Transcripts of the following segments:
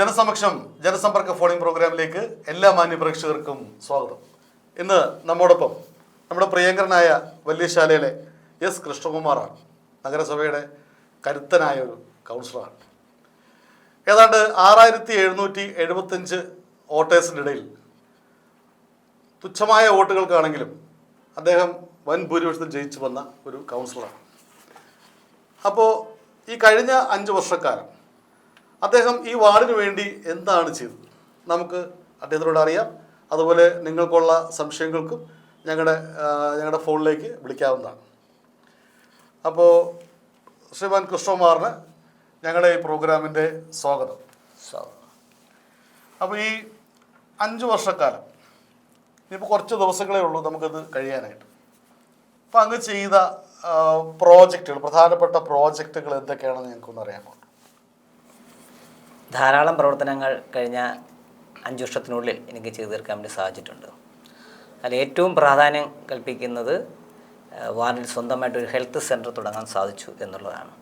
ജനസമക്ഷം ജനസമ്പർക്ക phoning പ്രോഗ്രാമിലേക്ക് എല്ലാ മാന്യ പ്രേക്ഷകർക്കും സ്വാഗതം. ഇന്ന് നമ്മോടൊപ്പം നമ്മുടെ പ്രിയങ്കരനായ വല്യശാലയിലെ എസ് കൃഷ്ണകുമാറാണ്. നഗരസഭയുടെ കരുത്തനായ ഒരു കൗൺസിലറാണ്. ഏതാണ്ട് ആറായിരത്തി എഴുന്നൂറ്റി എഴുപത്തഞ്ച് വോട്ടേഴ്സിന്റെ ഇടയിൽ തുച്ഛമായ വോട്ടുകൾക്കാണെങ്കിലും അദ്ദേഹം വൻ ഭൂരിപക്ഷത്തിൽ ജയിച്ചു വന്ന ഒരു കൗൺസിലറാണ്. അപ്പോൾ ഈ കഴിഞ്ഞ അഞ്ച് വർഷക്കാലം അദ്ദേഹം ഈ വാർഡിന് വേണ്ടി എന്താണ് ചെയ്തത്? നമുക്ക് അദ്ദേഹത്തിനോട് അറിയാം. അതുപോലെ നിങ്ങൾക്കുള്ള സംശയങ്ങൾക്കും ഞങ്ങളുടെ ഞങ്ങളുടെ ഫോണിലേക്ക് വിളിക്കാവുന്നതാണ്. അപ്പോൾ ശ്രീമാൻ കൃഷ്ണകുമാറിന് ഞങ്ങളുടെ ഈ പ്രോഗ്രാമിന്റെ സ്വാഗതം. അപ്പോൾ ഈ അഞ്ച് വർഷക്കാലം ഇനിയിപ്പോൾ കുറച്ച് ദിവസങ്ങളേ ഉള്ളൂ നമുക്കത് കഴിയാനായിട്ട്. അപ്പോൾ അങ്ങ് ചെയ്ത പ്രോജക്റ്റുകൾ പ്രധാനപ്പെട്ട പ്രോജക്റ്റുകൾ എന്തൊക്കെയാണെന്ന് ഞങ്ങൾക്കൊന്ന് അറിയാമോ? ധാരാളം പ്രവർത്തനങ്ങൾ കഴിഞ്ഞ അഞ്ച് വർഷത്തിനുള്ളിൽ എനിക്ക് ചെയ്തു തീർക്കാൻ വേണ്ടി സാധിച്ചിട്ടുണ്ട്. അതിൽ ഏറ്റവും പ്രാധാന്യം കൽപ്പിക്കുന്നത് വാർഡിൽ സ്വന്തമായിട്ടൊരു ഹെൽത്ത് സെന്റർ തുടങ്ങാൻ സാധിച്ചു എന്നുള്ളതാണ്.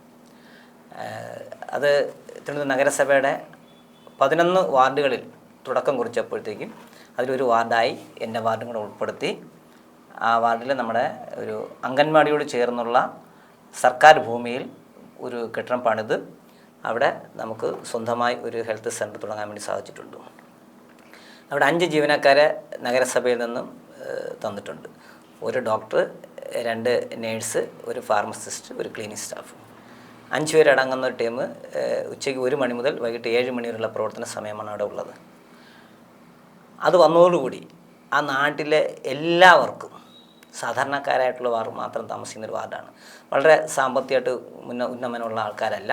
അത് തിരുവനന്തപുരം നഗരസഭയുടെ പതിനൊന്ന് വാർഡുകളിൽ തുടക്കം കുറിച്ചപ്പോഴത്തേക്കും അതിലൊരു വാർഡായി എന്റെ വാർഡും കൂടെ ഉൾപ്പെടുത്തി. ആ വാർഡിൽ നമ്മുടെ ഒരു അംഗൻവാടിയോട് ചേർന്നുള്ള സർക്കാർ ഭൂമിയിൽ ഒരു കെട്ടിടം പണിത് അവിടെ നമുക്ക് സ്വന്തമായി ഒരു ഹെൽത്ത് സെന്റർ തുടങ്ങാൻ വേണ്ടി സാധിച്ചിട്ടുണ്ട്. അവിടെ അഞ്ച് ജീവനക്കാരെ നഗരസഭയിൽ നിന്നും തന്നിട്ടുണ്ട്. ഒരു ഡോക്ടർ രണ്ട് നേഴ്സ് ഒരു ഫാർമസിസ്റ്റ് ഒരു ക്ലീനിങ് സ്റ്റാഫ്. അഞ്ച് പേരടങ്ങുന്ന ഒരു ടീം ഉച്ചയ്ക്ക് ഒരു മണി മുതൽ വൈകിട്ട് ഏഴ് മണി വരെയുള്ള പ്രവർത്തന സമയമാണ് അവിടെ ഉള്ളത്. അത് വന്നതോടുകൂടി ആ നാട്ടിലെ എല്ലാവർക്കും സാധാരണക്കാരായിട്ടുള്ള വാർഡ് മാത്രം താമസിക്കുന്ന ഒരു വാർഡാണ്. വളരെ സാമ്പത്തികമായിട്ട് മുന്ന ഉന്നമനമുള്ള ആൾക്കാരല്ല.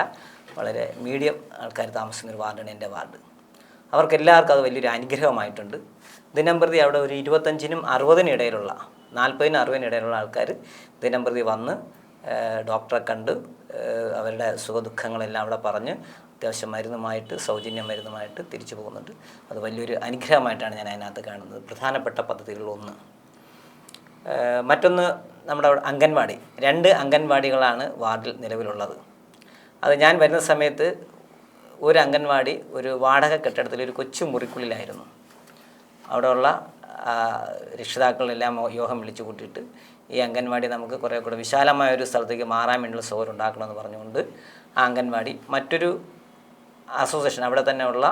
വളരെ മീഡിയം ആൾക്കാർ താമസിക്കുന്ന ഒരു വാർഡാണ് എന്റെ വാർഡ്. അവർക്കെല്ലാവർക്കും അത് വലിയൊരു അനുഗ്രഹമായിട്ടുണ്ട്. ദിനംപ്രതി അവിടെ ഒരു ഇരുപത്തഞ്ചിനും അറുപതിനും ഇടയിലുള്ള നാൽപ്പതിനും അറുപതിനും ഇടയിലുള്ള ആൾക്കാർ ദിനംപ്രതി വന്ന് ഡോക്ടറെ കണ്ട് അവരുടെ സുഖദുഃഖങ്ങളെല്ലാം അവിടെ പറഞ്ഞ് അത്യാവശ്യം മരുന്നുമായിട്ട് സൗജന്യ മരുന്നുമായിട്ട് തിരിച്ചു പോകുന്നുണ്ട്. അത് വലിയൊരു അനുഗ്രഹമായിട്ടാണ് ഞാൻ അതിനകത്ത് കാണുന്നത്. പ്രധാനപ്പെട്ട പദ്ധതികളിലൊന്ന് മറ്റൊന്ന് നമ്മുടെ അംഗൻവാടി. രണ്ട് അംഗൻവാടികളാണ് വാർഡിൽ നിലവിലുള്ളത്. അത് ഞാൻ വരുന്ന സമയത്ത് ഒരു അംഗൻവാടി ഒരു വാടക കെട്ടിടത്തിൽ ഒരു കൊച്ചു മുറിക്കുള്ളിലായിരുന്നു. അവിടെയുള്ള രക്ഷിതാക്കളെല്ലാം യോഗം വിളിച്ചു കൂട്ടിയിട്ട് ഈ അംഗൻവാടി നമുക്ക് കുറേ കൂടെ വിശാലമായ ഒരു സ്ഥലത്തേക്ക് മാറാൻ വേണ്ടിയുള്ള സൗകര്യം ഉണ്ടാക്കണമെന്ന് പറഞ്ഞുകൊണ്ട് ആ അംഗൻവാടി മറ്റൊരു അസോസിയേഷൻ അവിടെ തന്നെയുള്ള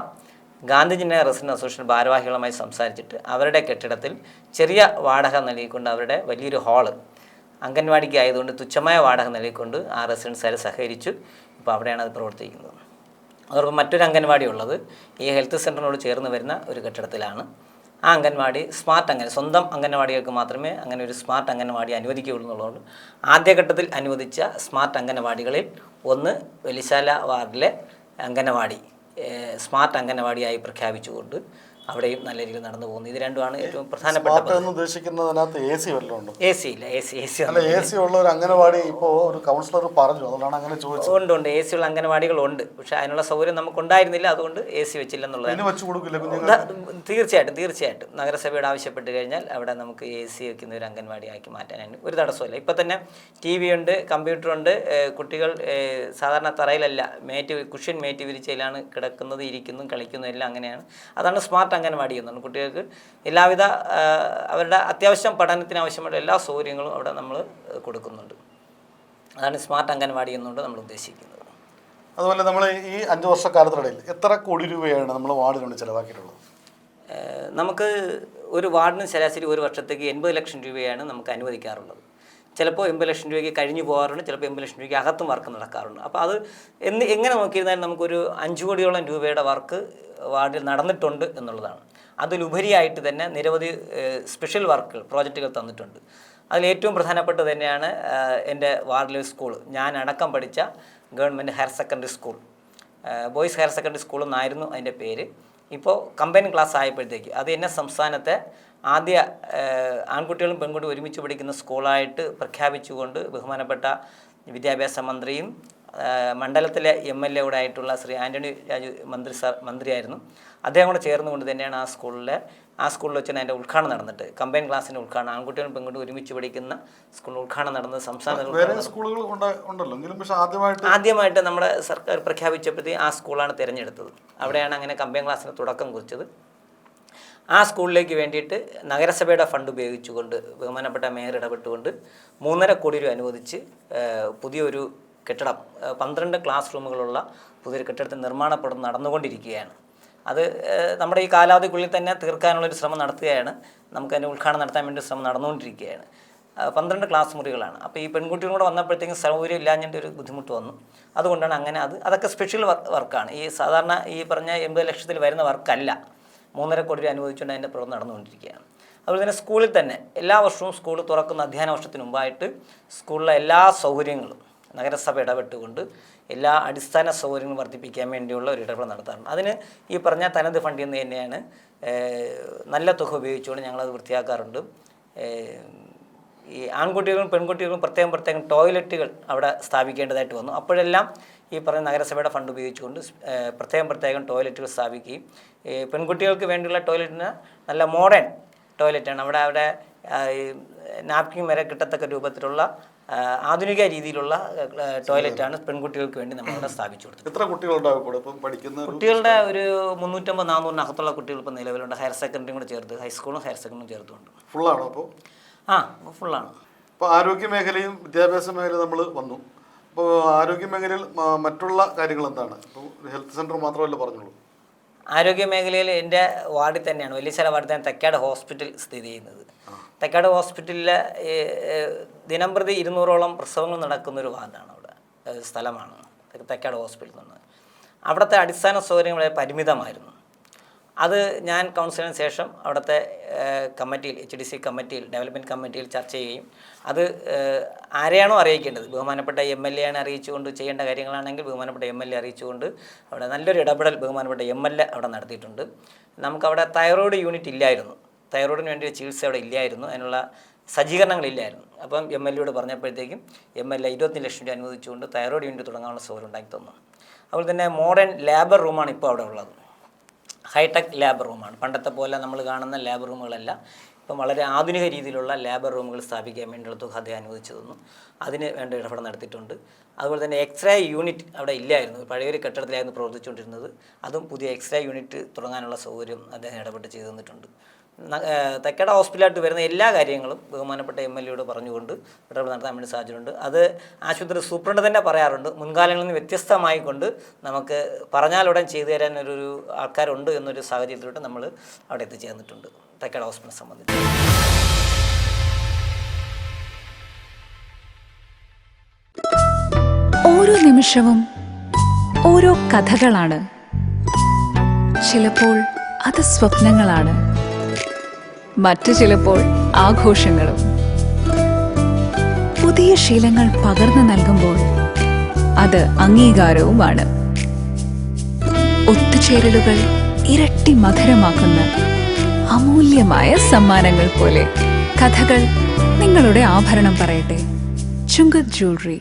ഗാന്ധിജി നഗർ റെസിഡന്റ് അസോസിയേഷൻ ഭാരവാഹികളുമായി സംസാരിച്ചിട്ട് അവരുടെ കെട്ടിടത്തിൽ ചെറിയ വാടക നൽകിക്കൊണ്ട് അവരുടെ വലിയൊരു ഹാൾ അംഗൻവാടിക്ക് ആയതുകൊണ്ട് തുച്ഛമായ വാടക നൽകിക്കൊണ്ട് ആ റെസിഡൻസ് അവരെ സഹകരിച്ചു. ഇപ്പോൾ അവിടെയാണ് അത് പ്രവർത്തിക്കുന്നത്. അതോടൊപ്പം മറ്റൊരു അംഗൻവാടി ഉള്ളത് ഈ ഹെൽത്ത് സെന്ററിനോട് ചേർന്ന് വരുന്ന ഒരു കെട്ടിടത്തിലാണ്. ആ അംഗൻവാടി സ്മാർട്ട് അംഗൻ സ്വന്തം അംഗൻവാടികൾക്ക് മാത്രമേ അങ്ങനെ ഒരു സ്മാർട്ട് അംഗൻവാടി അനുവദിക്കുകയുള്ളൂ എന്നുള്ളതുകൊണ്ട് ആദ്യഘട്ടത്തിൽ അനുവദിച്ച സ്മാർട്ട് അംഗൻവാടികളിൽ ഒന്ന് വെലിശാല വാർഡിലെ അംഗനവാടി സ്മാർട്ട് അംഗനവാടിയായി പ്രഖ്യാപിച്ചുകൊണ്ട് അവിടെയും നല്ല രീതിയിൽ നടന്നു പോകുന്നു. ഇത് രണ്ടുമാണ് ഏറ്റവും പ്രധാനപ്പെട്ട ഉദ്ദേശിക്കുന്നതിനകത്ത് എ സി വല്ലതും എ സി ഇല്ല A C A C A C ഉള്ള ഒരു അംഗനവാടി ഇപ്പോൾ ഒരു കൗൺസിലർ പറഞ്ഞു അതുകൊണ്ടാണ് അങ്ങനെ ചോദിച്ചത്. ഉണ്ട് ഉണ്ട്. എ സി ഉള്ള അംഗനവാടികളുണ്ട്. പക്ഷേ അതിനുള്ള സൗകര്യം നമുക്ക് ഉണ്ടായിരുന്നില്ല അതുകൊണ്ട് എ സി വെച്ചില്ല കൊടുക്കില്ല തീർച്ചയായിട്ടും തീർച്ചയായിട്ടും. നഗരസഭയോട് ആവശ്യപ്പെട്ട് കഴിഞ്ഞാൽ അവിടെ നമുക്ക് എ സി വെക്കുന്ന ഒരു അംഗൻവാടി ആക്കി മാറ്റാനായിട്ട് ഒരു തടസ്സമില്ല ഇപ്പം തന്നെ ടി വി ഉണ്ട് കമ്പ്യൂട്ടർ ഉണ്ട്. കുട്ടികൾ സാധാരണ തറയിലല്ല മേറ്റ് കുഷ്യൻ മേറ്റ് വിരിച്ചയിലാണ് കിടക്കുന്നത് ഇരിക്കുന്നതും കളിക്കുന്നതും എല്ലാം അങ്ങനെയാണ്. അതാണ് സ്മാർട്ട് അംഗൻവാടി എന്നാണ് കുട്ടികൾക്ക് എല്ലാവിധ അവരുടെ അത്യാവശ്യം പഠനത്തിന് ആവശ്യമായ എല്ലാ സൗകര്യങ്ങളും അവിടെ നമ്മൾ കൊടുക്കുന്നുണ്ട്. അതാണ് സ്മാർട്ട് അംഗൻവാടി എന്നുകൊണ്ട് നമ്മൾ ഉദ്ദേശിക്കുന്നത്. അതുപോലെ നമ്മൾ ഈ അഞ്ച് വർഷക്കാലത്തിനിടയിൽ എത്ര കോടി രൂപയാണ് നമ്മൾ വാർഡിന് ചിലവാക്കിയിട്ടുള്ളത്? നമുക്ക് ഒരു വാർഡിന് ശരാശരി ഒരു വർഷത്തേക്ക് എൺപത് ലക്ഷം രൂപയാണ് നമുക്ക് അനുവദിക്കാറുള്ളത്. ചിലപ്പോൾ എൺപത് ലക്ഷം രൂപയ്ക്ക് കഴിഞ്ഞു പോകാറുണ്ട് ചിലപ്പോൾ എൺപത് ലക്ഷം രൂപയ്ക്ക് അകത്തും വർക്ക് നടക്കാറുണ്ട്. അപ്പോൾ അത് എന്ന് എങ്ങനെ നോക്കിയിരുന്നാലും നമുക്കൊരു അഞ്ച് കോടിയോളം രൂപയുടെ വർക്ക് വാർഡിൽ നടന്നിട്ടുണ്ട് എന്നുള്ളതാണ്. അതിലുപരിയായിട്ട് തന്നെ നിരവധി സ്പെഷ്യൽ വർക്കുകൾ പ്രോജക്റ്റുകൾ തന്നിട്ടുണ്ട്. അതിൽ ഏറ്റവും പ്രധാനപ്പെട്ട തന്നെയാണ് എന്റെ വാർഡിലെ സ്കൂൾ ഞാൻ അടക്കം പഠിച്ച government higher secondary school. Boys higher secondary school എന്നായിരുന്നു അതിന്റെ പേര്. ഇപ്പോൾ കമ്പൈൻ ക്ലാസ് ആയപ്പോഴത്തേക്ക് അത് എന്നെ സംസ്ഥാനത്തെ ആദ്യ ആൺകുട്ടികളും പെൺകുട്ടികളും ഒരുമിച്ച് പഠിക്കുന്ന സ്കൂളായിട്ട് പ്രഖ്യാപിച്ചുകൊണ്ട് ബഹുമാനപ്പെട്ട വിദ്യാഭ്യാസ മന്ത്രിയും മണ്ഡലത്തിലെ എം എൽ എ കൂടെ ആയിട്ടുള്ള ശ്രീ ആന്റണി രാജു മന്ത്രി സാർ മന്ത്രിയായിരുന്നു. അദ്ദേഹം കൂടെ ചേർന്നുകൊണ്ട് തന്നെയാണ് ആ സ്കൂളിലെ ആ സ്കൂളിൽ വെച്ചാണ് അതിന്റെ ഉദ്ഘാടനം നടന്നിട്ട് കമ്പൈൻ ക്ലാസ്സിന്റെ ഉദ്ഘാടനം ആൺകുട്ടികളും പെൺകുട്ടിയും ഒരുമിച്ച് പഠിക്കുന്ന സ്കൂളിൽ ഉദ്ഘാടനം നടന്നത് സംസ്ഥാന സ്കൂളുകൾ ഉണ്ടല്ലോ? എങ്കിലും പക്ഷേ ആദ്യമായിട്ട് ആദ്യമായിട്ട് നമ്മുടെ സർക്കാർ പ്രഖ്യാപിച്ചപ്പോഴത്തേ ആ സ്കൂളാണ് തിരഞ്ഞെടുത്തത്. അവിടെയാണ് അങ്ങനെ കമ്പൈൻ ക്ലാസ്സിന് തുടക്കം കുറിച്ചത്. ആ സ്കൂളിലേക്ക് വേണ്ടിയിട്ട് നഗരസഭയുടെ ഫണ്ട് ഉപയോഗിച്ചുകൊണ്ട് ബഹുമാനപ്പെട്ട മേയർ ഇടപെട്ടുകൊണ്ട് മൂന്നര കോടി രൂപ അനുവദിച്ച് പുതിയൊരു കെട്ടിടം പന്ത്രണ്ട് ക്ലാസ് റൂമുകളുള്ള പുതിയൊരു കെട്ടിടത്തിൽ നിർമ്മാണ പ്രവർത്തനം നടന്നുകൊണ്ടിരിക്കുകയാണ്. അത് നമ്മുടെ ഈ കാലാവധിക്കുള്ളിൽ തന്നെ തീർക്കാനുള്ളൊരു ശ്രമം നടത്തുകയാണ്. നമുക്കതിന്റെ ഉദ്ഘാടനം നടത്താൻ വേണ്ടി ശ്രമം നടന്നുകൊണ്ടിരിക്കുകയാണ്. പന്ത്രണ്ട് ക്ലാസ് മുറികളാണ്. അപ്പോൾ ഈ പെൺകുട്ടികളും കൂടെ വന്നപ്പോഴത്തേക്കും സൗകര്യം ഇല്ലാഞ്ഞിട്ട് ഒരു ബുദ്ധിമുട്ട് വന്നു. അതുകൊണ്ടാണ് അങ്ങനെ അത് അതൊക്കെ സ്പെഷ്യൽ വർക്കാണ്. ഈ സാധാരണ ഈ പറഞ്ഞ എൺപത് ലക്ഷത്തിൽ വരുന്ന വർക്കല്ല. മൂന്നര കോടി രൂപ അനുവദിച്ചുകൊണ്ട് അതിന്റെ പ്രവർത്തനം നടന്നുകൊണ്ടിരിക്കുകയാണ്. അതുപോലെ തന്നെ സ്കൂളിൽ തന്നെ എല്ലാ വർഷവും സ്കൂൾ തുറക്കുന്ന അധ്യയന വർഷത്തിന് മുമ്പായിട്ട് സ്കൂളിലെ എല്ലാ സൗകര്യങ്ങളും നഗരസഭ ഇടപെട്ടുകൊണ്ട് എല്ലാ അടിസ്ഥാന സൗകര്യങ്ങളും വർദ്ധിപ്പിക്കാൻ വേണ്ടിയുള്ള ഒരു ഇടപെടൽ നടത്താറുണ്ട്. അതിന് ഈ പറഞ്ഞ തനത് ഫണ്ടിൽ നിന്ന് തന്നെയാണ് നല്ല തുക ഉപയോഗിച്ചുകൊണ്ട് ഞങ്ങളത് വൃത്തിയാക്കാറുണ്ട്. ഈ ആൺകുട്ടികളും പെൺകുട്ടികളും പ്രത്യേകം പ്രത്യേകം ടോയ്ലറ്റുകൾ അവിടെ സ്ഥാപിക്കേണ്ടതായിട്ട് വന്നു. അപ്പോഴെല്ലാം ഈ പറഞ്ഞ നഗരസഭയുടെ ഫണ്ട് ഉപയോഗിച്ചുകൊണ്ട് പ്രത്യേകം പ്രത്യേകം ടോയ്ലറ്റുകൾ സ്ഥാപിക്കുകയും പെൺകുട്ടികൾക്ക് വേണ്ടിയുള്ള ടോയ്ലറ്റിന് നല്ല മോഡേൺ ടോയ്ലറ്റാണ്. അവിടെ അവിടെ നാപ്കിൻ വരെ കിട്ടത്തക്ക രൂപത്തിലുള്ള ആധുനിക രീതിയിലുള്ള ടോയ്ലറ്റാണ് പെൺകുട്ടികൾക്ക് വേണ്ടി നമ്മളവിടെ സ്ഥാപിച്ചു കൊടുത്തത്. എത്ര കുട്ടികളുണ്ടാവും പഠിക്കുന്ന കുട്ടികളുടെ ഒരു മുന്നൂറ്റമ്പത് നാനൂറിനകത്തുള്ള കുട്ടികൾ ഇപ്പോൾ നിലവിലുണ്ട്. ഹയർ സെക്കൻഡറിയും കൂടെ ചേർത്ത് ഹൈസ്കൂളും ഹയർ സെക്കൻഡറിയും ചേർത്തുണ്ട്. ഫുള്ളാണോ അപ്പോൾ ആ ഫുള്ളാണ്. ഇപ്പോൾ ആരോഗ്യ മേഖലയും വിദ്യാഭ്യാസ മേഖലയും നമ്മൾ വന്നു. അപ്പോൾ ആരോഗ്യ മേഖലയിൽ മറ്റുള്ള കാര്യങ്ങൾ എന്താണ്? ഇപ്പോൾ ഹെൽത്ത് സെന്റർ മാത്രമല്ല പറഞ്ഞോളൂ ആരോഗ്യ മേഖലയിൽ എന്റെ വാർഡിൽ തന്നെയാണ് വലിയ ചില വാർഡിൽ തന്നെ തെക്കാട് ഹോസ്പിറ്റൽ സ്ഥിതി ചെയ്യുന്നത്. തെക്കാട് ഹോസ്പിറ്റലിലെ ദിനംപ്രതി ഇരുന്നൂറോളം പ്രസവങ്ങൾ നടക്കുന്ന ഒരു വാർഡാണ് അവിടെ സ്ഥലമാണ് തെക്കാട് ഹോസ്പിറ്റലിൽ നിന്ന്. അവിടുത്തെ അടിസ്ഥാന സൗകര്യങ്ങൾ പരിമിതമായിരുന്നു. അത് ഞാൻ കൗൺസിലിന് ശേഷം അവിടുത്തെ കമ്മിറ്റിയിൽ എച്ച് ഡി സി കമ്മിറ്റിയിൽ ഡെവലപ്മെന്റ് കമ്മിറ്റിയിൽ ചർച്ച ചെയ്യുകയും അത് ആരെയാണോ അറിയിക്കേണ്ടത്? ബഹുമാനപ്പെട്ട എം എൽ എ ആണ് അറിയിച്ചുകൊണ്ട് ചെയ്യേണ്ട കാര്യങ്ങളാണെങ്കിൽ ബഹുമാനപ്പെട്ട എം എൽ എ അറിയിച്ചുകൊണ്ട് അവിടെ നല്ലൊരു ഇടപെടൽ ബഹുമാനപ്പെട്ട എം എൽ എ അവിടെ നടത്തിയിട്ടുണ്ട്. നമുക്കവിടെ തൈറോയ്ഡ് യൂണിറ്റ് ഇല്ലായിരുന്നു. തൈറോയിഡിന് വേണ്ടി ഒരു ചികിത്സ അവിടെ ഇല്ലായിരുന്നു. അതിനുള്ള സജ്ജീകരണങ്ങളില്ലായിരുന്നു. അപ്പം എം എൽ എയോട് പറഞ്ഞപ്പോഴത്തേക്കും എം എൽ എ ഇരുപത്തി ലക്ഷം രൂപ അനുവദിച്ചുകൊണ്ട് തൈറോയ്ഡ് യൂണിറ്റ് തുടങ്ങാനുള്ള സൗകര്യം ഉണ്ടാക്കി തന്നു അതുപോലെ തന്നെ മോഡേൺ ലാബർ റൂമാണ് ഇപ്പോൾ അവിടെ ഉള്ളത്. ഹൈടെക് ലാബർ റൂമാണ്. പണ്ടത്തെ പോലെ നമ്മൾ കാണുന്ന ലാബ് റൂമുകളല്ല. ഇപ്പം വളരെ ആധുനിക രീതിയിലുള്ള ലാബർ റൂമുകൾ സ്ഥാപിക്കാൻ വേണ്ടിയുള്ള തുക അദ്ദേഹം അനുവദിച്ചു തന്നു. അതിന് വേണ്ട ഇടപെടൽ നടത്തിയിട്ടുണ്ട്. അതുപോലെ തന്നെ എക്സ്റേ യൂണിറ്റ് അവിടെ ഇല്ലായിരുന്നു. പഴയൊരു കെട്ടിടത്തിലായിരുന്നു പ്രവർത്തിച്ചുകൊണ്ടിരുന്നത്. അതും പുതിയ എക്സ്റേ യൂണിറ്റ് തുടങ്ങാനുള്ള സൗകര്യം അദ്ദേഹം ഇടപെട്ട് ചെയ്തു തന്നിട്ടുണ്ട്. തെക്കട ഹോസ്പിറ്റലായിട്ട് വരുന്ന എല്ലാ കാര്യങ്ങളും ബഹുമാനപ്പെട്ട എം എൽ എയോട് പറഞ്ഞുകൊണ്ട് ഇടപെടൽ നടത്താൻ വേണ്ടി സാഹചര്യമുണ്ട് അത് ആശുപത്രി സൂപ്രണ്ട് തന്നെ പറയാറുണ്ട്. മുൻകാലങ്ങളിൽ നിന്ന് വ്യത്യസ്തമായി കൊണ്ട് നമുക്ക് പറഞ്ഞാലുടൻ ചെയ്തു തരാൻ ഒരു ഒരു ആൾക്കാരുണ്ട് എന്നൊരു സാഹചര്യത്തിലോട്ട് നമ്മൾ അവിടെ എത്തിച്ചേർന്നിട്ടുണ്ട്. തെക്കട ഹോസ്പിറ്റലിനെ സംബന്ധിച്ച്. ഓരോ നിമിഷവും ഓരോ കഥകളാണ്. ചിലപ്പോൾ അത് സ്വപ്നങ്ങളാണ്. മറ്റു ചിലപ്പോൾ ആഘോഷങ്ങളും. പുതിയ ശീലങ്ങൾ പകർന്നു നൽകുമ്പോൾ അത് അംഗീകാരവുമാണ്. ഒത്തുചേരലുകൾ ഇരട്ടി മധുരമാക്കുന്ന അമൂല്യമായ സമ്മാനങ്ങൾ പോലെ കഥകൾ നിങ്ങളുടെ ആഭരണം പറയട്ടെ. Chungath jewellery.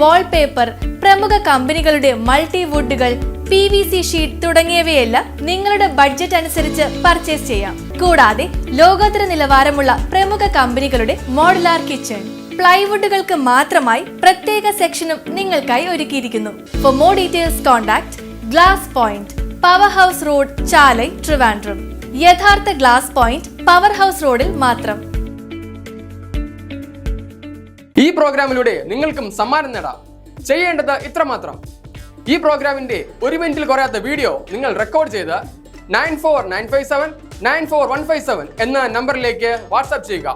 വാൾപേപ്പർ പ്രമുഖ കമ്പനികളുടെ മൾട്ടിവുഡുകൾ പി വി സി ഷീറ്റ് തുടങ്ങിയവയെല്ലാം നിങ്ങളുടെ ബഡ്ജറ്റ് അനുസരിച്ച് പർച്ചേസ് ചെയ്യാം. കൂടാതെ ലോകോത്തര നിലവാരമുള്ള പ്രമുഖ കമ്പനികളുടെ മോഡലാർ കിച്ചൺ പ്ലൈവുഡുകൾക്ക് മാത്രമായി പ്രത്യേക സെക്ഷനും നിങ്ങൾക്കായി ഒരുക്കിയിരിക്കുന്നു. For more details contact glass point power house road Chalai Trivandrum യഥാർത്ഥ ഗ്ലാസ് പോയിന്റ് പവർ ഹൗസ് റോഡിൽ മാത്രം. ഈ പ്രോഗ്രാമിലൂടെ നിങ്ങൾക്കും സമ്മാനം നേടാം. ചെയ്യേണ്ടത് ഇത്രമാത്രം. ഈ പ്രോഗ്രാമിന്റെ ഒരു മിനിറ്റിൽ കുറയാത്ത വീഡിയോ നിങ്ങൾ റെക്കോർഡ് ചെയ്ത് nine four nine five seven nine four one five seven എന്ന നമ്പറിലേക്ക് വാട്സാപ്പ് ചെയ്യുക.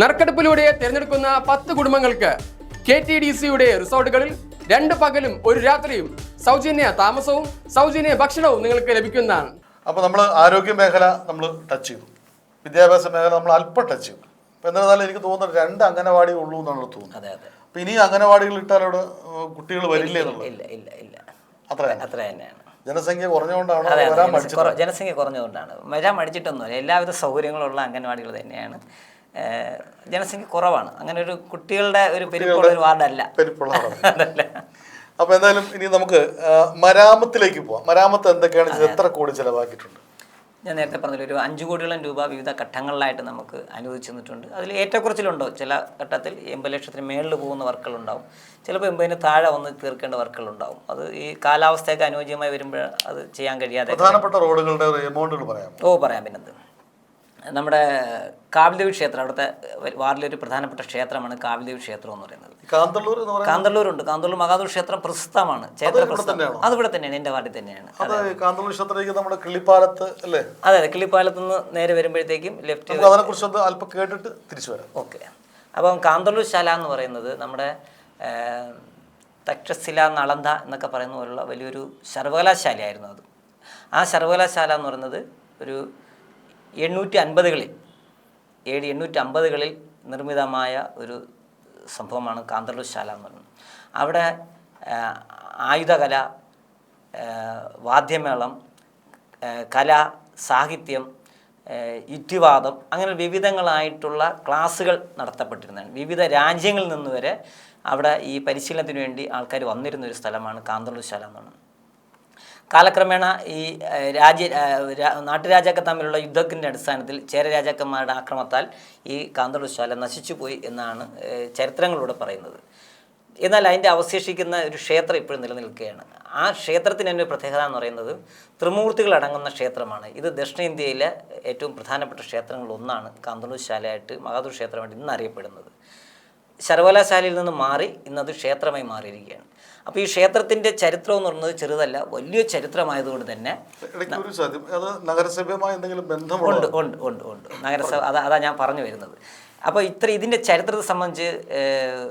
നറുക്കെടുപ്പിലൂടെ തിരഞ്ഞെടുക്കുന്ന പത്ത് കുടുംബങ്ങൾക്ക് കെ ടി ഡി സിയുടെ റിസോർട്ടുകളിൽ രണ്ട് പകലും ഒരു രാത്രിയും സൗജന്യ താമസവും സൗജന്യ ഭക്ഷണവും നിങ്ങൾക്ക് ലഭിക്കുന്നതാണ്. അപ്പോൾ നമ്മൾ ആരോഗ്യ മേഖല നമ്മൾ ടച്ച് ചെയ്തു. വിദ്യാഭ്യാസ മേഖല നമ്മൾ അല്പം ടച്ച് ചെയ്തു. അപ്പോൾ എന്നിരുന്നാലും എനിക്ക് തോന്നുന്നത് രണ്ട് അംഗനവാടി ഉള്ളൂ എന്നാണ് തോന്നുന്നത്. അതെ അതെ. അപ്പോൾ ഇനി അംഗനവാടികൾ ഇട്ടാൽ അവിടെ കുട്ടികൾ വരില്ലേ എന്നുള്ളത്? അത്ര. അത്ര തന്നെയാണ്. ജനസംഖ്യ കുറഞ്ഞുകൊണ്ടാണോ ജനസംഖ്യ കുറഞ്ഞുകൊണ്ടാണ്. വരാൻ മടിച്ചിട്ടൊന്നുമില്ല. എല്ലാവിധ സൗകര്യങ്ങളുള്ള അംഗൻവാടികൾ തന്നെയാണ്. ജനസംഖ്യ കുറവാണ്. അങ്ങനെ ഒരു കുട്ടികളുടെ ഒരു പെരുപ്പുള്ള ഒരു വാർഡല്ല. പെരുപ്പുള്ള അതല്ല. അപ്പോൾ എന്തായാലും ഇനി നമുക്ക് മരാമത്തിലേക്ക് പോവാം. മരാമത്ത് എന്തൊക്കെയാണ്? എത്ര കോടി ചിലവാക്കിയിട്ടുണ്ട്? ഞാൻ നേരത്തെ പറഞ്ഞില്ല ഒരു അഞ്ച് കോടിയോളം രൂപ വിവിധ ഘട്ടങ്ങളിലായിട്ട് നമുക്ക് അനുവദിച്ചു തന്നിട്ടുണ്ട്. അതിൽ ഏറ്റക്കുറച്ചിലുണ്ടോ? ചില ഘട്ടത്തിൽ എൺപത് ലക്ഷത്തിന് മേളിൽ പോകുന്ന വർക്കുകളുണ്ടാവും. ചിലപ്പോൾ എൺപതിന് താഴെ വന്ന് തീർക്കേണ്ട വർക്കുകളുണ്ടാവും. അത് ഈ കാലാവസ്ഥയൊക്കെ അനുയോജ്യമായി വരുമ്പോൾ അത് ചെയ്യാൻ കഴിയാതെ പ്രധാനപ്പെട്ട റോഡുകളുടെ എമൗണ്ടുകൾ പറയാം ഓ പറയാം. പിന്നത് നമ്മുടെ കാവിൽദേവി ക്ഷേത്രം അവിടുത്തെ വാർഡിലൊരു പ്രധാനപ്പെട്ട ക്ഷേത്രമാണ് കാവിൽദേവി ക്ഷേത്രം എന്ന് പറയുന്നത്. കാന്തല്ലൂർ കാന്തല്ലൂരുണ്ട് കാന്തല്ലൂർ മഹാദൂർ ക്ഷേത്രം പ്രസിദ്ധമാണ് ക്ഷേത്ര പ്രസിദ്ധം തന്നെയാണോ? എന്റെ വാർഡിൽ തന്നെയാണ്. നമ്മുടെ കിളിപ്പാലത്ത് അല്ലേ? അതെ അതെ. കിളിപ്പാലത്ത് നിന്ന് നേരെ വരുമ്പോഴത്തേക്കും ലെഫ്റ്റ് അതിനെക്കുറിച്ച് അല്പം കേട്ടിട്ട് തിരിച്ചു വരാം. ഓക്കെ. അപ്പം കാന്തല്ലൂർ ശാല എന്ന് പറയുന്നത് നമ്മുടെ തക്ഷശില നളന്ത എന്നൊക്കെ പറയുന്ന പോലുള്ള വലിയൊരു സർവകലാശാലയായിരുന്നു അത്. ആ സർവകലാശാല എന്ന് പറയുന്നത് ഒരു എണ്ണൂറ്റി അൻപതുകളിൽ ഡി എണ്ണൂറ്റി അമ്പതുകളിൽ നിർമ്മിതമായ ഒരു സംഭവമാണ് കാന്തല്ലൂർ ശാല എന്ന് പറയുന്നത്. അവിടെ ആയുധകല വാദ്യമേളം കല സാഹിത്യം യുക്തിവാദം അങ്ങനെ വിവിധങ്ങളായിട്ടുള്ള ക്ലാസ്സുകൾ നടത്തപ്പെട്ടിരുന്നതാണ്. വിവിധ രാജ്യങ്ങളിൽ നിന്ന് വരെ അവിടെ ഈ പരിശീലനത്തിന് വേണ്ടി ആൾക്കാർ വന്നിരുന്ന ഒരു സ്ഥലമാണ് കാന്തല്ലൂർ ശാല എന്ന് പറയുന്നത്. കാലക്രമേണ ഈ രാജ്യ നാട്ടുരാജാക്കൾ തമ്മിലുള്ള യുദ്ധത്തിന്റെ അടിസ്ഥാനത്തിൽ ചേര രാജാക്കന്മാരുടെ ആക്രമത്താൽ ഈ കാന്തളശാല ശാല നശിച്ചുപോയി എന്നാണ് ചരിത്രങ്ങളിലൂടെ പറയുന്നത്. എന്നാൽ അതിന്റെ അവശേഷിക്കുന്ന ഒരു ക്ഷേത്രം ഇപ്പോഴും നിലനിൽക്കുകയാണ്. ആ ക്ഷേത്രത്തിന് ഒരു പ്രത്യേകത എന്ന് പറയുന്നത് ത്രിമൂർത്തികൾ അടങ്ങുന്ന ക്ഷേത്രമാണ്. ഇത് ദക്ഷിണേന്ത്യയിലെ ഏറ്റവും പ്രധാനപ്പെട്ട ക്ഷേത്രങ്ങളിലൊന്നാണ് ഒന്നാണ് മഹാദുർ ശാലയായിട്ട് മഹാദൂർ ക്ഷേത്രമായിട്ട് ഇന്ന് അറിയപ്പെടുന്നത്. സർവകലാശാലയിൽ നിന്ന് മാറി ഇന്നത് ക്ഷേത്രമായി മാറിയിരിക്കുകയാണ്. അപ്പോൾ ഈ ക്ഷേത്രത്തിന്റെ ചരിത്രം എന്ന് പറയുന്നത് ചെറുതല്ല വലിയ ചരിത്രമായതുകൊണ്ട് തന്നെ അത് നഗരസഭയുമായി എന്തെങ്കിലും ബന്ധമുണ്ട്? ഉണ്ട് ഉണ്ട് ഉണ്ട് നഗരസഭ അതാ അതാ ഞാൻ പറഞ്ഞു വരുന്നത്. അപ്പോൾ ഇത്ര ഇതിന്റെ ചരിത്രത്തെ സംബന്ധിച്ച്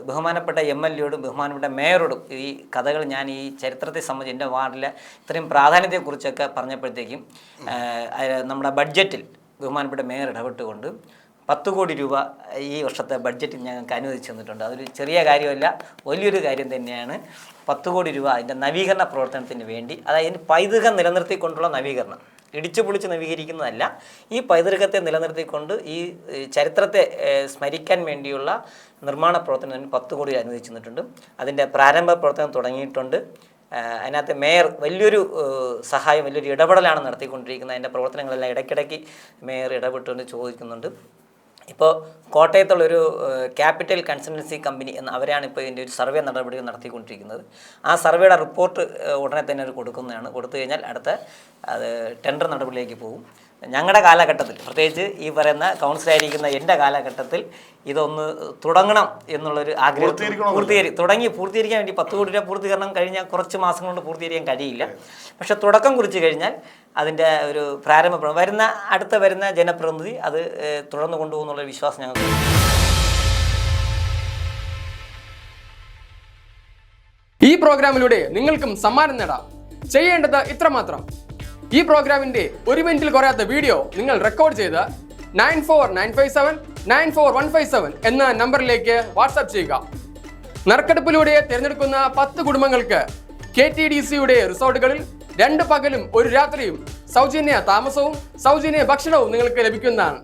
ബഹുമാനപ്പെട്ട എം എൽ എയോടും ബഹുമാനപ്പെട്ട മേയറോടും ഈ കഥകൾ ഞാൻ ഈ ചരിത്രത്തെ സംബന്ധിച്ച് എന്റെ വാർഡിലെ ഇത്രയും പ്രാധാന്യത്തെക്കുറിച്ചൊക്കെ പറഞ്ഞപ്പോഴത്തേക്കും നമ്മുടെ ബഡ്ജറ്റിൽ ബഹുമാനപ്പെട്ട മേയർ ഇടപെട്ടുകൊണ്ട് പത്ത് കോടി രൂപ ഈ വർഷത്തെ ബഡ്ജറ്റിൽ ഞങ്ങൾക്ക് അനുവദിച്ചു തന്നിട്ടുണ്ട്. അതൊരു ചെറിയ കാര്യമല്ല വലിയൊരു കാര്യം തന്നെയാണ്. പത്ത് കോടി രൂപ അതിന്റെ നവീകരണ പ്രവർത്തനത്തിന് വേണ്ടി അതായത് പൈതൃകം നിലനിർത്തിക്കൊണ്ടുള്ള നവീകരണം. ഇടിച്ചു പൊളിച്ച് നവീകരിക്കുന്നതല്ല ഈ പൈതൃകത്തെ നിലനിർത്തിക്കൊണ്ട് ഈ ചരിത്രത്തെ സ്മരിക്കാൻ വേണ്ടിയുള്ള നിർമ്മാണ പ്രവർത്തനത്തിന് പത്ത് കോടി അനുവദിച്ചു തന്നിട്ടുണ്ട്. അതിന്റെ പ്രാരംഭ പ്രവർത്തനം തുടങ്ങിയിട്ടുണ്ട്. അതിനകത്ത് മേയർ വലിയൊരു സഹായം വലിയൊരു ഇടപെടലാണ് നടത്തിക്കൊണ്ടിരിക്കുന്നത്. അതിന്റെ പ്രവർത്തനങ്ങളെല്ലാം ഇടയ്ക്കിടയ്ക്ക് മേയർ ഇടപെട്ടുകൊണ്ട് ചോദിക്കുന്നുണ്ട്. ഇപ്പോൾ കോട്ടയത്തുള്ളൊരു ക്യാപിറ്റൽ കൺസൾട്ടൻസി കമ്പനി എന്ന അവരാണ് ഇപ്പോൾ ഇതിന്റെ ഒരു സർവേ നടപടികൾ നടത്തിക്കൊണ്ടിരിക്കുന്നത്. ആ സർവേയുടെ റിപ്പോർട്ട് ഉടനെ തന്നെ കൊടുക്കുന്നതാണ്. കൊടുത്തു കഴിഞ്ഞാൽ അടുത്ത അത് ടെൻഡർ നടപടിയിലേക്ക് പോകും. ഞങ്ങളുടെ കാലഘട്ടത്തിൽ പ്രത്യേകിച്ച് ഈ പറയുന്ന കൗൺസിലായിരിക്കുന്ന എന്റെ കാലഘട്ടത്തിൽ ഇതൊന്ന് തുടങ്ങണം എന്നുള്ളൊരു ആഗ്രഹം. പൂർത്തീകരി തുടങ്ങി പൂർത്തീകരിക്കാൻ വേണ്ടി പത്ത് കോടി രൂപ പൂർത്തീകരണം കഴിഞ്ഞാൽ കുറച്ച് മാസം കൊണ്ട് പൂർത്തീകരിക്കാൻ കഴിയില്ല. പക്ഷെ തുടക്കം കുറിച്ച് കഴിഞ്ഞാൽ അതിന്റെ ഒരു പ്രാരംഭ പ്ര- വരുന്ന അടുത്ത വരുന്ന ജനപ്രതിനിധി അത് തുടർന്ന് കൊണ്ടുപോകുന്നുള്ള വിശ്വാസം ഞങ്ങൾക്ക് ഈ പ്രോഗ്രാമിലൂടെ നിങ്ങൾക്കും സമ്മാനം നേടാം. ചെയ്യേണ്ടത് ഇത്രമാത്രം. ഈ പ്രോഗ്രാമിന്റെ ഒരു മിനിറ്റിൽ കുറയാത്ത വീഡിയോ നിങ്ങൾ റെക്കോർഡ് ചെയ്ത് nine four nine five seven nine four one five seven എന്ന നമ്പറിലേക്ക് വാട്സാപ്പ് ചെയ്യുക. നറുക്കെടുപ്പിലൂടെ തിരഞ്ഞെടുക്കുന്ന പത്ത് കുടുംബങ്ങൾക്ക് കെ ടി ഡി സിയുടെ റിസോർട്ടുകളിൽ രണ്ട് പകലും ഒരു രാത്രിയും സൗജന്യ താമസവും സൗജന്യ ഭക്ഷണവും നിങ്ങൾക്ക് ലഭിക്കുന്നതാണ്.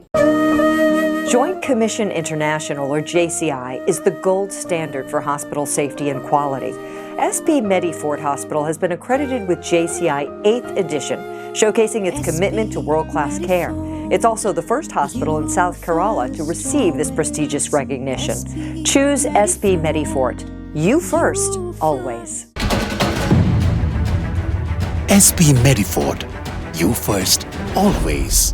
Joint Commission International, or JCI, is the gold standard for hospital safety and quality. SP Medifort Hospital has been accredited with JCI 8th edition, showcasing its commitment to world class care. It's also the first hospital in South Kerala to receive this prestigious recognition. Choose SP Medifort. You first, always. SP Medifort. You first, always.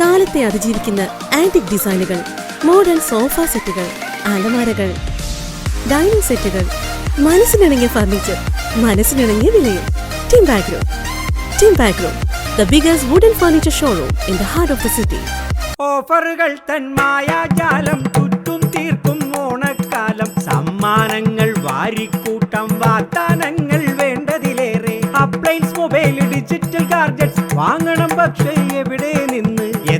കാലത്തെ അതിജീവിക്കുന്ന antique ഡിസൈനുകൾ modern sofa സെറ്റുകൾ അലമാരകൾ dining സെറ്റുകൾ മനസ്സിനിണങ്ങിയ furniture മനസ്സിനിണങ്ങിയ വിലയിൽ. Team background the biggest wooden furniture showroom in the heart of the city ഓഫറുകൾ തൻ മായാജാലം ചുറ്റും തീർക്കും ഓണക്കാലം. സമ്മാനങ്ങൾ വാരിക്കൂട്ടം വാഗ്ദാനങ്ങൾ വേണ്ടതിലേറെ. അപ്ലൈൻസ് മൊബൈൽ ഡിജിറ്റൽ ഗാർജറ്റ്സ് വാങ്ങണം പക്ഷേ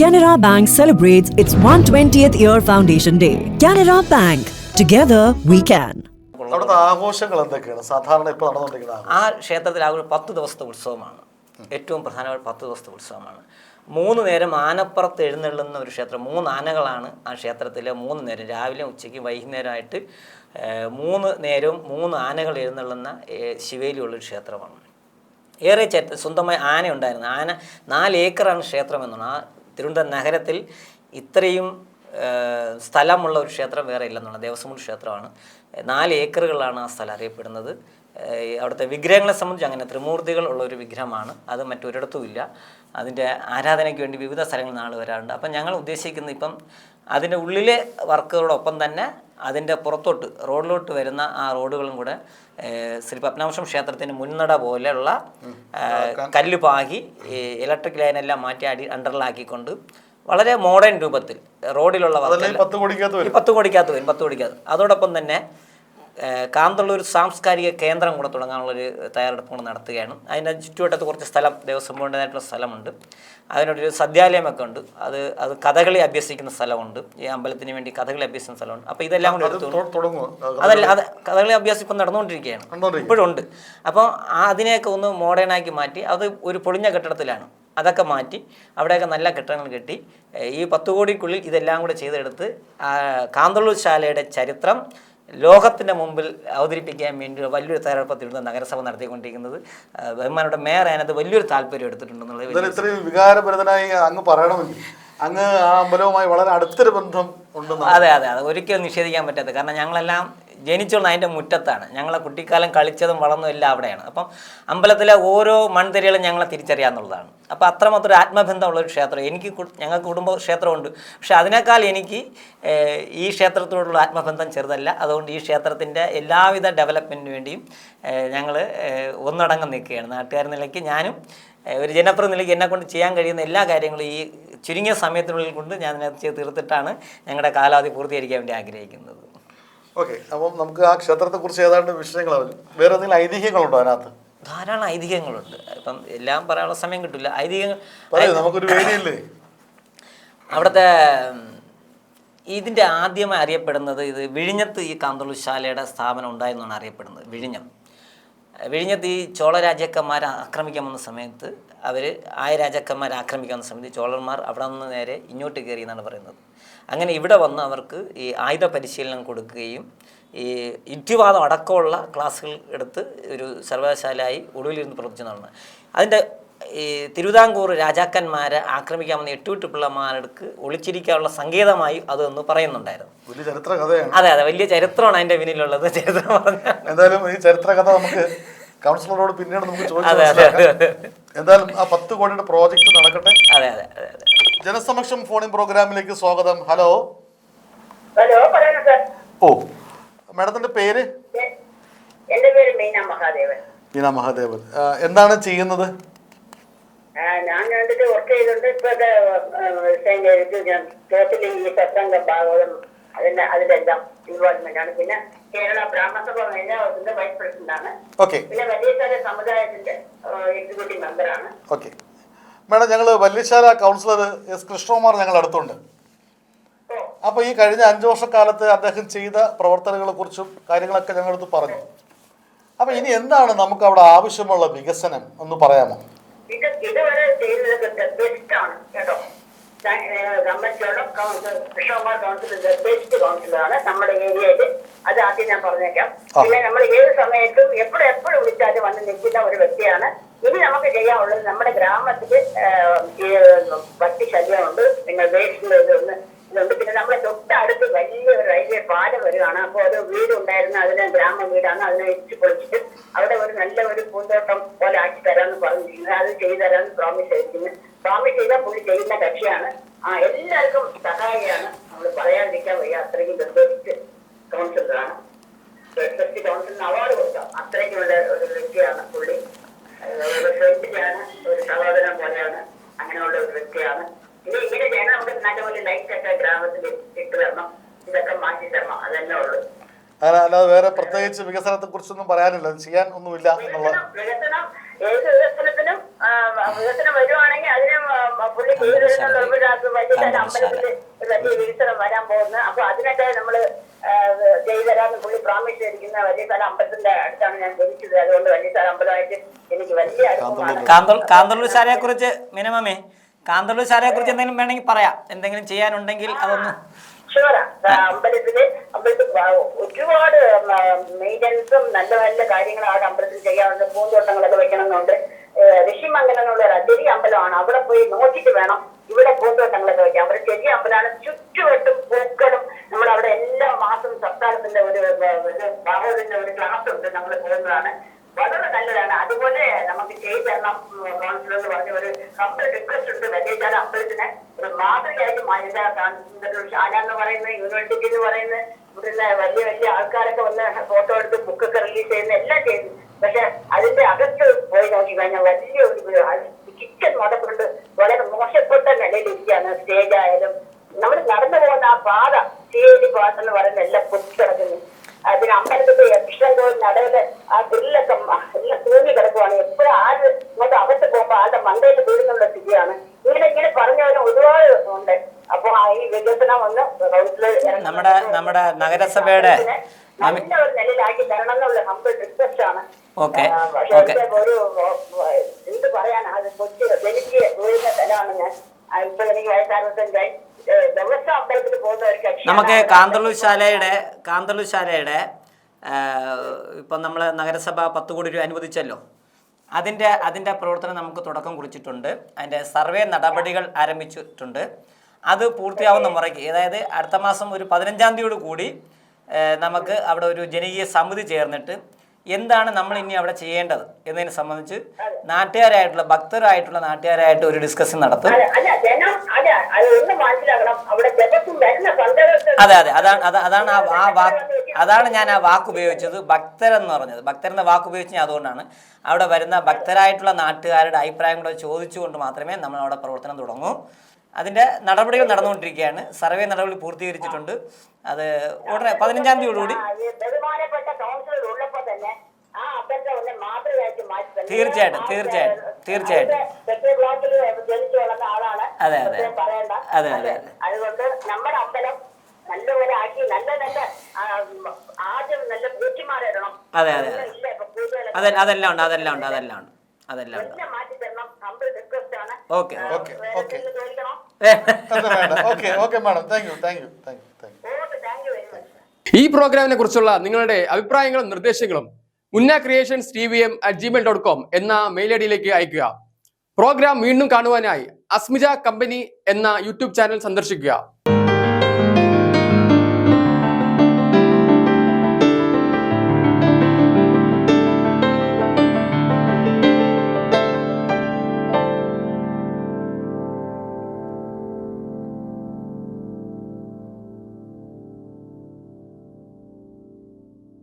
Canara Bank celebrates its 120th year foundation day. Canara Bank. Together we can. അവിടുത്തെ ആഘോഷങ്ങൾ എന്തൊക്കെയാണ്? സാധാരണ ഇപ്പോൾ നടന്നുകൊണ്ടിരിക്കുന്ന ആ ക്ഷേത്രത്തിൽ ആ ഒരു പത്ത് ദിവസത്തെ ഉത്സവമാണ്. ഏറ്റവും പ്രധാനമായ പത്ത് ദിവസത്തെ ഉത്സവമാണ്. മൂന്ന് നേരം ആനപ്പുറത്ത് എഴുന്നള്ളുന്ന ഒരു ക്ഷേത്രം മൂന്ന് ആനകളാണ് ആ ക്ഷേത്രത്തിലെ മൂന്ന് നേരം. രാവിലെ ഉച്ചയ്ക്ക് വൈകുന്നേരമായിട്ട് മൂന്ന് നേരവും മൂന്ന് ആനകൾ എഴുന്നള്ളുന്ന ശിവേലിയുള്ളൊരു ക്ഷേത്രമാണ്. ഏറെ സ്വന്തമായി ആന ഉണ്ടായിരുന്നു ആന നാല് ഏക്കറാണ് ക്ഷേത്രം എന്നാണ് ആ തിരുവനന്തപുരം നഗരത്തിൽ ഇത്രയും സ്ഥലമുള്ള ഒരു ക്ഷേത്രം വേറെ ഇല്ലെന്നുള്ള ദേവസ്വം ക്ഷേത്രമാണ്. നാല് ഏക്കറുകളാണ് ആ സ്ഥലം അറിയപ്പെടുന്നത്. അവിടുത്തെ വിഗ്രഹങ്ങളെ സംബന്ധിച്ച് അങ്ങനെ ത്രിമൂർത്തികൾ ഉള്ള ഒരു വിഗ്രഹമാണ്. അത് മറ്റൊരിടത്തും ഇല്ല. അതിന്റെ ആരാധനയ്ക്ക് വേണ്ടി വിവിധ സ്ഥലങ്ങളിൽ നിന്ന് വരാറുണ്ട്. അപ്പം ഞങ്ങൾ ഉദ്ദേശിക്കുന്നത് ഇപ്പം അതിന്റെ ഉള്ളിലെ വർക്കുകളോടൊപ്പം തന്നെ അതിന്റെ പുറത്തോട്ട് റോഡിലോട്ട് വരുന്ന ആ റോഡുകളും കൂടെ ശ്രീ പത്മനാഭം ക്ഷേത്രത്തിന് മുൻനട പോലെയുള്ള കല്ല് പാകി ഇലക്ട്രിക് ലൈനെല്ലാം മാറ്റി അടി അണ്ടറിലാക്കിക്കൊണ്ട് വളരെ മോഡേൺ രൂപത്തിൽ റോഡിലുള്ള പത്ത് കോടിക്കകത്ത് വരും പത്ത് കോടിക്കകത്ത്. അതോടൊപ്പം തന്നെ കാന്തള്ളൂർ സാംസ്കാരിക കേന്ദ്രം കൂടെ തുടങ്ങാനുള്ളൊരു തയ്യാറെടുപ്പ് കൂടെ നടത്തുകയാണ്. അതിന്റെ ചുറ്റുവട്ടത്ത് കുറച്ച് സ്ഥലം ദേവസ്വം ബോർഡിനായിട്ടുള്ള സ്ഥലമുണ്ട്. അതിനോടൊരു സദ്യാലയമൊക്കെ ഉണ്ട്. അത് അത് കഥകളി അഭ്യസിക്കുന്ന സ്ഥലമുണ്ട്. ഈ അമ്പലത്തിന് വേണ്ടി കഥകളി അഭ്യസിക്കുന്ന സ്ഥലമുണ്ട്. അപ്പോൾ ഇതെല്ലാം കൂടെ തുടങ്ങും എടുത്തു അതല്ല അത് കഥകളി അഭ്യാസം ഇപ്പം നടന്നുകൊണ്ടിരിക്കുകയാണ്. ഇപ്പോഴുണ്ട് അപ്പോൾ അതിനെയൊക്കെ ഒന്ന് മോഡേണാക്കി മാറ്റി അത് ഒരു പൊളിഞ്ഞ കെട്ടിടത്തിലാണ്. അതൊക്കെ മാറ്റി അവിടെയൊക്കെ നല്ല കെട്ടിടങ്ങൾ കെട്ടി ഈ പത്ത് കോടിക്കുള്ളിൽ ഇതെല്ലാം കൂടെ ചെയ്തെടുത്ത് കാന്തളൂർ ശാലയുടെ ചരിത്രം ലോകത്തിന്റെ മുമ്പിൽ അവതരിപ്പിക്കാൻ വേണ്ടി വലിയൊരു തയ്യാറെടുപ്പ് തിരുവനന്തപുരം നഗരസഭ നടത്തിക്കൊണ്ടിരിക്കുന്നത്. ആ, ബഹുമാനയുടെ മേയർ അതിനകത്ത് വലിയൊരു താല്പര്യം എടുത്തിട്ടുണ്ടെന്നുള്ളത് ഇത്രയും വികാരഭരിതനായി അങ്ങ് പറയണമെങ്കിൽ അങ്ങ് ആ അമ്പലവുമായി വളരെ അടുത്തൊരു ബന്ധം ഉണ്ടെന്ന് അതെ അതെ അതെ. ഒരിക്കലും നിഷേധിക്കാൻ പറ്റാത്ത. കാരണം ഞങ്ങളെല്ലാം ജനിച്ചുള്ള അതിന്റെ മുറ്റത്താണ്. ഞങ്ങളെ കുട്ടിക്കാലം കളിച്ചതും വളർന്നതും എല്ലാം അവിടെയാണ്. അപ്പം അമ്പലത്തിലെ ഓരോ മൺതിരികളും ഞങ്ങളെ തിരിച്ചറിയാമെന്നുള്ളതാണ് അപ്പോൾ അത്രമാത്രം ആത്മബന്ധമുള്ള ഒരു ക്ഷേത്രം. എനിക്ക് ഞങ്ങൾക്ക് കുടുംബ ക്ഷേത്രമുണ്ട്. പക്ഷെ അതിനേക്കാൾ എനിക്ക് ഈ ക്ഷേത്രത്തോടുള്ള ആത്മബന്ധം ചെറുതല്ല. അതുകൊണ്ട് ഈ ക്ഷേത്രത്തിന്റെ എല്ലാവിധ ഡെവലപ്മെന്റിന് വേണ്ടിയും ഞങ്ങൾ ഒന്നടങ്കം നിൽക്കുകയാണ്. നാട്ടുകാർ നിലയ്ക്ക് ഞാനും ഒരു ജനപ്രതിനിധിക്ക് എന്നെ കൊണ്ട് ചെയ്യാൻ കഴിയുന്ന എല്ലാ കാര്യങ്ങളും ഈ ചുരുങ്ങിയ സമയത്തിനുള്ളിൽ കൊണ്ട് ഞാൻ തീർത്തിട്ടാണ് ഞങ്ങളുടെ കാലാവധി പൂർത്തീകരിക്കാൻ വേണ്ടി ആഗ്രഹിക്കുന്നത്. ഓക്കെ അപ്പം നമുക്ക് ആ ക്ഷേത്രത്തെക്കുറിച്ച് ഏതാണ്ട് അവർ വേറെ എന്തെങ്കിലും ഐതിഹ്യങ്ങളുണ്ടോ അതിനകത്ത്? ധാരാളം ഐതിഹ്യങ്ങളുണ്ട്. ഇപ്പം എല്ലാം പറയാനുള്ള സമയം കിട്ടില്ല ഐതിഹ്യങ്ങൾ നമുക്കൊരു വേദിയില്ലേ? അവിടുത്തെ ഇതിന്റെ ആദ്യമായി അറിയപ്പെടുന്നത് ഇത് വിഴിഞ്ഞത്ത് ഈ കാന്തളുശാലയുടെ സ്ഥാപനം ഉണ്ടായെന്നാണ് അറിയപ്പെടുന്നത്. വിഴിഞ്ഞം. വിഴിഞ്ഞത്ത് ഈ ചോള ആക്രമിക്കാൻ വന്ന സമയത്ത് അവർ ആയ രാജാക്കന്മാർ ആക്രമിക്കാൻ വന്ന സമയത്ത് ചോളന്മാർ അവിടെ നിന്ന് നേരെ ഇങ്ങോട്ട് കയറി എന്നാണ് പറയുന്നത്. അങ്ങനെ ഇവിടെ വന്ന് അവർക്ക് ഈ ആയുധ പരിശീലനം കൊടുക്കുകയും ഈ യുക്തിവാദം അടക്കമുള്ള ക്ലാസ്സുകൾ എടുത്ത് ഒരു സർവകലാശാലയായി ഒടുവിലിരുന്ന് പ്രവർത്തിച്ചതാണ്. അതിന്റെ ഈ തിരുവിതാംകൂർ രാജാക്കന്മാരെ ആക്രമിക്കാൻ വന്ന എട്ടുവിട്ട് പിള്ളമാർക്ക് ഒളിച്ചിരിക്കാനുള്ള സങ്കേതമായി അതൊന്ന് പറയുന്നുണ്ടായിരുന്നു. വലിയ ചരിത്ര കഥയാണ് അതെ അതെ വലിയ ചരിത്രമാണ് അതിന്റെ പിന്നിലുള്ളത് ചരിത്രം എന്തായാലും ഈ ചരിത്ര കഥ നമുക്ക് കൗൺസിലറോട് പിന്നീട് നമുക്ക്. എന്തായാലും ആ പത്ത് കോടിയുടെ പ്രോജക്റ്റ് നടക്കട്ടെ. അതെ അതെ അതെ ജനസമക്ഷം ഫോണിംഗ് പ്രോഗ്രാമിലേക്ക് സ്വാഗതം. ഹലോ. ഹലോ ഓ മാഡത്തിന്റെ പേര്? എന്റെ പേര് മീന മഹാദേവൻ. മഹാദേവൻ. എന്താണ് ചെയ്യുന്നത്? ഞാൻ കണ്ടിട്ട് വർക്ക് ചെയ്തിട്ടുണ്ട് ഇപ്പോഴത്തെ റിസൈൻ ചെയ്തിട്ട് ഞാൻ ടോട്ടലി ഈ സത്സംഗ ഭാഗവതം അതിന്റെ അതിലെല്ലാം ഇൻവോൾവ്മെന്റ് ആണ്. പിന്നെ കേരള ബ്രാഹ്മണസഭ മേധാവത്തിന്റെ വൈസ് പ്രസിഡന്റ് ആണ്. പിന്നെ വലിയസാര സമുദായത്തിന്റെ എക്സിക്യൂട്ടീവ് മെമ്പറാണ് ഓക്കെ മാഡം ഞങ്ങൾ വല്യശാല കൗൺസിലർ എസ് കൃഷ്ണകുമാർ ഞങ്ങൾ അടുത്തുണ്ട്. അപ്പോൾ ഈ കഴിഞ്ഞ അഞ്ചു വർഷക്കാലത്ത് അദ്ദേഹം ചെയ്ത പ്രവർത്തനങ്ങളെ കുറിച്ചും കാര്യങ്ങളൊക്കെ ഞങ്ങളടുത്ത് പറഞ്ഞു. അപ്പോൾ ഇനി എന്താണ് നമുക്ക് അവിടെ ആവശ്യമുള്ള വികസനം ഒന്ന് പറയാമോ? ഇത് ഇതുവരെ ചെയ്തത് ബെസ്റ്റ് ആണ് കേട്ടോ. ഗവൺമെന്റിലുള്ള കൗൺസിൽ കൃഷ്ണകുമാർ കൗൺസിൽ ബെസ്റ്റ് കൗൺസിലറാണ് നമ്മുടെ ഏരിയയിൽ അത് ആദ്യം ഞാൻ പറഞ്ഞേക്കാം. പിന്നെ നമ്മൾ ഏത് സമയത്തും എപ്പോഴും എപ്പോഴും വിളിച്ചാലും വന്ന് നിൽക്കുന്ന ഒരു വ്യക്തിയാണ്. ഇനി നമുക്ക് ചെയ്യാനുള്ളത് നമ്മുടെ ഗ്രാമത്തിൽ പട്ടി ശല്യമുണ്ട് പിന്നെ വേസ്റ്റ് ഇതുണ്ട്. പിന്നെ തൊട്ടടുത്ത് വലിയൊരു പാല വരുവാണ് അപ്പോൾ അത് വീടുണ്ടായിരുന്നു. അതിന് ഗ്രാമ വീടാണ്. അതിനെ ഇടിച്ചു പൊളിച്ചിട്ട് അവിടെ ഒരു നല്ല ഒരു പൂന്തോട്ടം പോലെ ആക്കി തരാമെന്ന് പറഞ്ഞിരിക്കുന്നത് അത് ചെയ്തു പ്രോമിസ് ചെയ്തിരിക്കുന്നു. പ്രോമിസ് ചെയ്താൽ പുള്ളി ചെയ്യുന്ന കക്ഷിയാണ്. ആ എല്ലാവർക്കും സഹായിയാണ്. നമ്മൾ പറയാതിരിക്കാൻ വയ്യ. അത്രയ്ക്കും ബെസ്റ്റ് കൗൺസിലറാണ്. ബെസ്റ്റ് കൗൺസിലിന് അവാർഡ് കൊടുക്കാം. അത്രയ്ക്കുള്ള ഒരു വ്യക്തിയാണ് പുള്ളി. ഒരു ഒരു സഹോദരൻ പോലെയാണ്. അങ്ങനെയുള്ള ഒരു വ്യക്തിയാണ്. ഇനി ഇങ്ങനെ ചെയ്യണം. നമുക്ക് നല്ലപോലെ ലൈറ്റ് ഒക്കെ ഗ്രാമത്തിൽ ഇട്ട് തരണം. അങ്ങനെ അല്ലാതെ വേറെ പ്രത്യേകിച്ച് വികസനത്തെ കുറിച്ചൊന്നും പറയാനില്ല. അത് ചെയ്യാൻ ഒന്നുമില്ല എന്നുള്ള വരാൻ പോകുന്നത്. അപ്പൊ അതിനൊക്കെ നമ്മൾ ആ, ചെയ്തു തരാമെന്ന് പുള്ളി പ്രോമിസ് ചെയ്തിരിക്കുന്ന വലിയ സ്ഥലം അമ്പലത്തിന്റെ അടുത്താണ് ഞാൻ ജനിച്ചത്. അതുകൊണ്ട് വലിയ സ്ഥലം അമ്പലമായിട്ട് എനിക്ക് വലിയ ശാലയെ കുറിച്ച് മിനിമമേ. കാന്തള്ളൂർ ശാലയെ കുറിച്ച് എന്തെങ്കിലും വേണമെങ്കിൽ പറയാം. എന്തെങ്കിലും ചെയ്യാനുണ്ടെങ്കിൽ അതൊന്ന് ഷുവറാ അമ്പലത്തിൽ അമ്പലത്തിൽ ഒരുപാട് മെയിന്റനൻസും നല്ല നല്ല കാര്യങ്ങൾ അവിടെ അമ്പലത്തിൽ ചെയ്യാറുണ്ട്. പൂന്തോട്ടങ്ങളൊക്കെ വെക്കണമെന്നുണ്ട്. ഋഷിമംഗലം എന്നുള്ള ഒരു ചെറിയ അമ്പലമാണ്. അവിടെ പോയി നോക്കിയിട്ട് വേണം ഇവിടെ പൂന്തോട്ടങ്ങളൊക്കെ വെക്കാം അവിടെ ചെറിയ അമ്പലമാണ്. ചുറ്റുവട്ടും പൂക്കളും നമ്മൾ അവിടെ എല്ലാ മാസം സപ്താഹത്തിന്റെ ഒരു ഒരു ഒരു ക്ലാസ് ഉണ്ട് നമ്മൾ പോകുന്നതാണ്. വളരെ നല്ലതാണ്. അതുപോലെ നമുക്ക് ചെയ്തു തരണം കൗൺസിലർ എന്ന് പറഞ്ഞ ഒരു കംപ്ലീറ്റ് റിക്വസ്റ്റ് ഉണ്ട്. വലിയ അമ്പലത്തിന്. ഒരു മാതൃകയായിട്ട് ഒരു ശാല എന്ന് പറയുന്ന യൂണിവേഴ്സിറ്റി എന്ന് പറയുന്നത്. ഇവിടുന്ന് വലിയ വലിയ ആൾക്കാരൊക്കെ വന്ന് ഫോട്ടോ എടുത്ത് ബുക്കൊക്കെ റിലീസ് ചെയ്യുന്ന എല്ലാം ചെയ്യുന്നു പക്ഷെ അതിന്റെ അകത്ത് പോയി നോക്കി കഴിഞ്ഞാൽ വലിയ ഒരു കിച്ചൺ മുതക്കൊണ്ട് വളരെ മോശപ്പെട്ട നിലയിലിരിക്കുകയാണ് സ്റ്റേജ് ആയാലും നമ്മൾ നടന്നു പോകുന്ന ആ പാത ചേരി പാത എന്ന് പറയുന്ന എല്ലാം പൊട്ടിക്കിടക്കുന്നു അതിന് അമ്പലത്തിന്റെ കൃഷ്ണൻ കോവിൽ നടയിൽ ആ ഗ്രില്ലൊക്കെ മ- എല്ലാം തൂങ്ങി കിടക്കുവാണ് എപ്പോഴും ആര് ഇങ്ങോട്ട് അകത്ത് പോകുമ്പോ ആളുടെ മണ്ടയിൽ വീഴുന്നുള്ള സ്ഥിതിയാണ് ഇങ്ങനെ ഇങ്ങനെ പറഞ്ഞവരും ഒരുപാട് ഉണ്ട് അപ്പൊ ആ ഈ വികസനം ഒന്ന് കൗൺസിലർ ഇറങ്ങി നമ്മുടെ നമ്മുടെ നഗരസഭയുടെ നല്ല ഒരു നിലയിലാക്കി തരണം എന്നുള്ള ഹമ്പിൾ റിക്വസ്റ്റ് നഗരസഭയുടെ ഓക്കെ ഓക്കെ. എന്റെ ഒരു ആ, എന്ത് പറയാനാ അത് കൊച്ചു ജനിച്ച് വീഴുന്ന സ്ഥലമാണ് ഞാൻ. ആ, ഇപ്പൊ എനിക്ക് വയസ്സ് അറുപത്തഞ്ചായി. ഏ, ദിവസം അമ്പലത്തിൽ പോകുന്ന ഒരു കക്ഷിയാണ് നമുക്ക് കാന്തള്ളൂർ ശാലയുടെ കാന്തള്ളൂർ ശാലയുടെ ഇപ്പം നമ്മൾ നഗരസഭ പത്ത് കോടി രൂപ അനുവദിച്ചല്ലോ. അതിന്റെ അതിന്റെ പ്രവർത്തനം നമുക്ക് തുടക്കം കുറിച്ചിട്ടുണ്ട്. അതിന്റെ സർവേ നടപടികൾ ആരംഭിച്ചിട്ടുണ്ട്. അത് പൂർത്തിയാവുന്ന മുറയ്ക്ക്. അതായത് അടുത്ത മാസം ഒരു പതിനഞ്ചാം തീയതിയോട് കൂടി നമുക്ക് അവിടെ ഒരു ജനകീയ സമിതി ചേർന്നിട്ട് എന്താണ് നമ്മൾ ഇനി അവിടെ ചെയ്യേണ്ടത് എന്നതിനെ സംബന്ധിച്ച് നാട്ടുകാരായിട്ടുള്ള ഭക്തരായിട്ടുള്ള നാട്ടുകാരായിട്ട് ഒരു ഡിസ്കഷൻ നടത്തും. അത് അതെ അതെ അതാണ് അതാണ് ആ ആ വാക്ക് അതാണ് ഞാൻ ആ വാക്ക് ഉപയോഗിച്ചത് ഭക്തരെന്ന് പറഞ്ഞത്. ഭക്തരെന്ന വാക്ക് ഉപയോഗിച്ച് ഞാൻ അതുകൊണ്ടാണ് അവിടെ വരുന്ന ഭക്തരായിട്ടുള്ള നാട്ടുകാരുടെ അഭിപ്രായം കൂടെ ചോദിച്ചുകൊണ്ട് മാത്രമേ നമ്മൾ അവിടെ പ്രവർത്തനം തുടങ്ങൂ. അതിന്റെ നടപടികൾ നടന്നുകൊണ്ടിരിക്കുകയാണ് സർവേ നടപടി പൂർത്തീകരിച്ചിട്ടുണ്ട് അത് ഉടനെ പതിനഞ്ചാം തീയതിയോടുകൂടി. തീർച്ചയായിട്ടും, തീർച്ചയായിട്ടും, തീർച്ചയായിട്ടും. അതെ, അതെ. അതെ, അതെ, അതെ. അതുകൊണ്ട് നമ്മുടെ അമ്പലം നല്ലപോലെ ആക്കി നല്ല നല്ല ആ, ആദ്യം നല്ല പൂച്ചിമാരിടണം അതെ, അതെ, അതെ. അതെല്ലാം ഉണ്ട് അതെല്ലാം ഉണ്ട് അതെല്ലാം ഉണ്ട് അതെല്ലാം ഉണ്ട് ഓക്കെ ഓക്കെ ഓക്കെ മാഡം ഈ പ്രോഗ്രാമിനെ കുറിച്ചുള്ള നിങ്ങളുടെ അഭിപ്രായങ്ങളും നിർദ്ദേശങ്ങളും Munna creations T V M at gmail dot com എന്ന മെയിൽ ഐ ഡിയിലേക്ക് അയക്കുക പ്രോഗ്രാം വീണ്ടും കാണുവാനായി അസ്മിജ കമ്പനി എന്ന യൂട്യൂബ് ചാനൽ സന്ദർശിക്കുക.